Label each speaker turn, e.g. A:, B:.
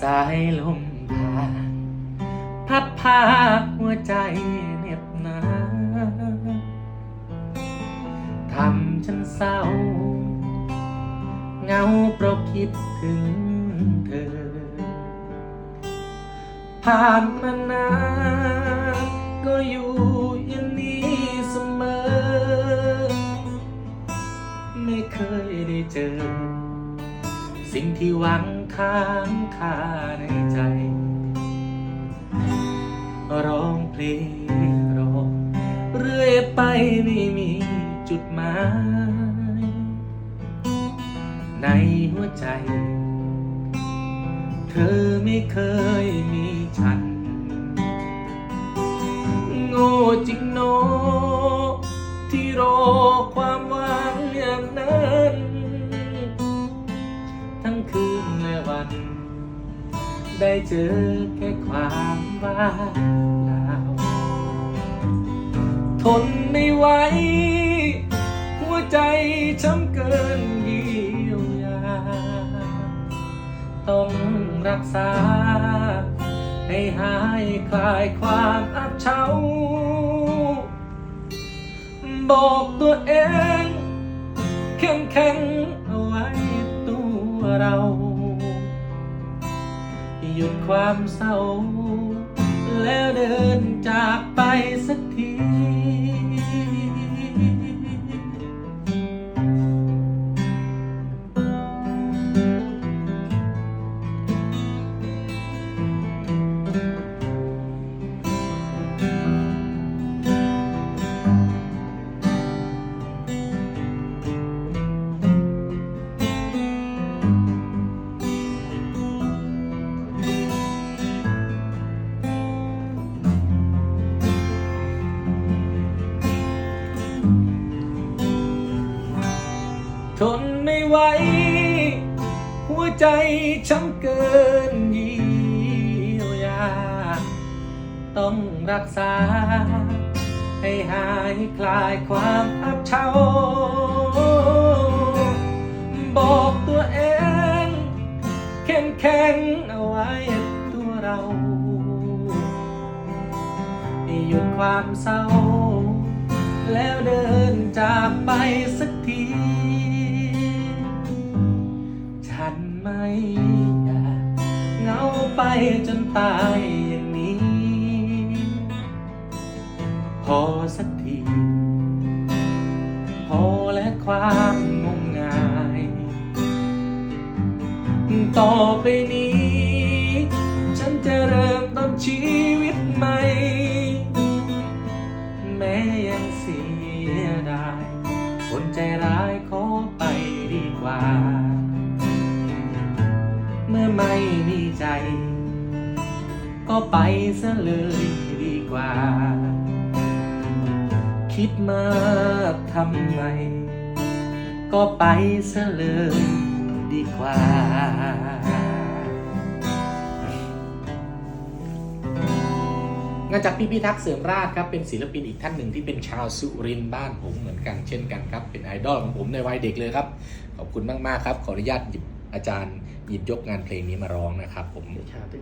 A: สายลมผ่านพัดพาหัวใจเหน็บหนาทำฉันเศร้าเหงาเพราะคิดถึงเธอ ผ่านมานานก็อยู่อย่างนี้เสมอ ไม่เคยได้เจอ สิ่งที่หวัง ค้างคาในใจ ร้องเพลงร้องเรื่อยไปไม่มีจุดหมาย ในหัวใจ เธอไม่เคยมีฉัน โง่จริงโน ได้เจอแค่ความว่างเปล่าทนไม่ไหว หัวใจช้ำเกินเยียวยา ต้องรักษา ให้หายคลายความอับเฉาบอกตัวเองเข้มแข็งเอาไว้ตัวเรา ความเศร้า แล้วเดินจากไปสักที ทนไม่ไหว หัวใจช้ำเกินเยียวยา ต้องรักษา ให้หายคลายความอับเฉาบอกตัวเอง เข้มแข็งเอาไว้ตัวเราหยุดความเศร้า แล้วเดินจากไปสัก อยาเงาไปจนตายอย่างนี้ พอสักที พอและความงมงาย ต่อไปนี้ ฉันจะเริ่มต้นชีวิตใหม่ แม้ยังเสียดายคนใจร้ายขอไปดีกว่า ไม่มีใจ ก็ไปซะเลยดีกว่า คิดมากทำไม ก็ไปซะเลยดีกว่างานจากพี่พิทักษ์เสริมราชครับเป็นศิลปินอีกท่านหนึ่งที่เป็นชาวสุรินทร์บ้านผมเหมือนกันเช่นกันครับ เป็นไอดอลของผมในวัยเด็กเลยครับ ขอบคุณมาก ๆ ครับ ขออนุญาตหยิบ อาจารย์หยิบยกงานเพลงนี้มาร้องนะครับผม
B: ชาติ